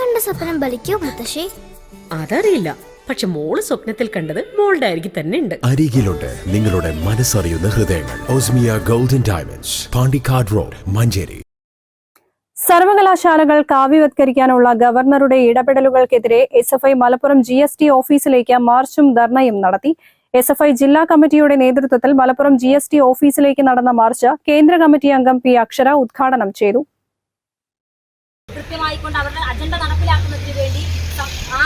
കണ്ട സ്വപ്നം ബലിക്കോ മുത്തശ്ശി? അതറിയില്ല. പക്ഷെ മോൾ സ്വപ്നത്തിൽ കണ്ടത് മോളുടെ അരികിൽ തന്നെ ഉണ്ട്. അരികിലുണ്ട് നിങ്ങളുടെ മനസ്സറിയുന്ന ഹൃദയങ്ങൾ. Osmiya golden diamonds Pandikkad road Manjeri. സർവകലാശാലകൾ കാവ്യവത്കരിക്കാനുള്ള ഗവർണറുടെ ഇടപെടലുകൾക്കെതിരെ S F I Malappuram G S T ഓഫീസിലേക്ക് മാർച്ചും ധർണയും നടത്തി. എസ് എഫ് ഐ ജില്ലാ കമ്മിറ്റിയുടെ നേതൃത്വത്തിൽ മലപ്പുറം ജി എസ് ടി ഓഫീസിലേക്ക് നടന്ന മാർച്ച് കേന്ദ്ര കമ്മിറ്റി അംഗം പി അക്ഷര ഉദ്ഘാടനം ചെയ്തു. കൃത്യമായിക്കൊണ്ട് അവരുടെ അജണ്ട നടപ്പിലാക്കുന്നതിന് വേണ്ടി ആ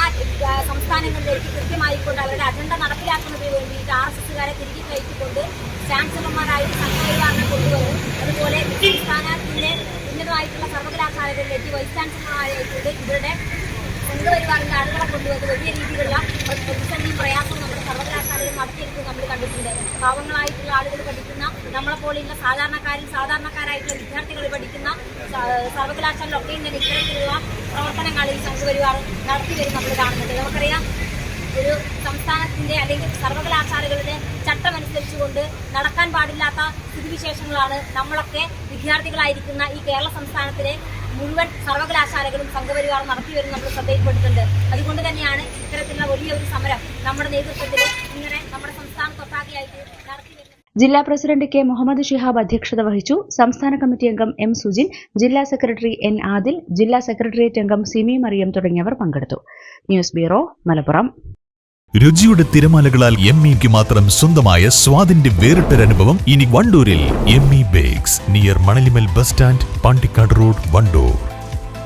സംസ്ഥാനങ്ങളിലേക്ക് കൃത്യമായിക്കൊണ്ട് അവരുടെ അജണ്ട നടപ്പിലാക്കുന്നതിന് വേണ്ടിയിട്ട് ആർ എസ് എസ്സുകാരെ തിരികെ കയറ്റിക്കൊണ്ട് ചാൻസലർമാരായിട്ട് സംഘപരിവാറിനെ കൊണ്ടുവരും അതുപോലെ സംസ്ഥാനത്തിന്റെ ഉന്നതമായിട്ടുള്ള സർവകലാശാലകളിലേക്ക് വൈസ് ചാൻസലർമാരായിക്കൊണ്ട് ഇവരുടെ സംഘപരിവാറിന്റെ ആളുകളെ കൊണ്ടുവന്ന് വലിയ രീതിയിലുള്ള പ്രതിസന്ധിയും പ്രയാസവും നമ്മുടെ സർവകലാശാലയിൽ നടത്തിയെടുത്ത് നമ്മൾ കണ്ടിട്ടുണ്ട്. പാവങ്ങളായിട്ടുള്ള ആളുകൾ പഠിക്കുന്ന നമ്മളെ പോലെയുള്ള സാധാരണക്കാരായിട്ടുള്ള വിദ്യാർത്ഥികൾ പഠിക്കുന്ന സ- ഒക്കെ തന്നെ ഇത്തരത്തിലുള്ള പ്രവർത്തനങ്ങളിൽ സംഘപരിവാർ നടത്തി വരും നമ്മൾ കാണുന്നുണ്ട്. നമുക്കറിയാം ഒരു സംസ്ഥാനത്തിന്റെ അല്ലെങ്കിൽ സർവകലാശാലകളുടെ ചട്ടമനുസരിച്ചുകൊണ്ട് നടക്കാൻ പാടില്ലാത്ത സ്ഥിതിവിശേഷങ്ങളാണ് നമ്മളൊക്കെ വിദ്യാർത്ഥികളായിരിക്കുന്ന ഈ കേരള സംസ്ഥാനത്തിലെ മുഴുവൻ സർവകലാശാലകളും സംഘപരിവാർ നടത്തി വരും നമ്മൾ ശ്രദ്ധയിൽപ്പെട്ടിട്ടുണ്ട് അതുകൊണ്ട് തന്നെയാണ് ഇത്തരത്തിലുള്ള വലിയൊരു സമരം നമ്മുടെ നേതൃത്വത്തിൽ ഇങ്ങനെ നമ്മുടെ സംസ്ഥാനത്തൊട്ടാകെയായിട്ട് ജില്ലാ പ്രസിഡന്റ് കെ മുഹമ്മദ് ഷിഹാബ് അധ്യക്ഷത വഹിച്ചു. സംസ്ഥാന കമ്മിറ്റി അംഗം എം സുജിൻ ജില്ലാ സെക്രട്ടറി എൻ ആദിൽ ജില്ലാ സെക്രട്ടേറിയറ്റ് അംഗം സിമി മറിയം തുടങ്ങിയവർ പങ്കെടുത്തു. News bureau Malappuram. രുചിയുടെ തിരമാലകളാൽ എം ഇക്ക് മാത്രം സ്വന്തമായ സ്വാദിന്റെ വേറിട്ടൊരനുഭവം ഇനി വണ്ടൂരിൽ. M E bakes near Manalimal bus stand Pandikkad road Wandoor.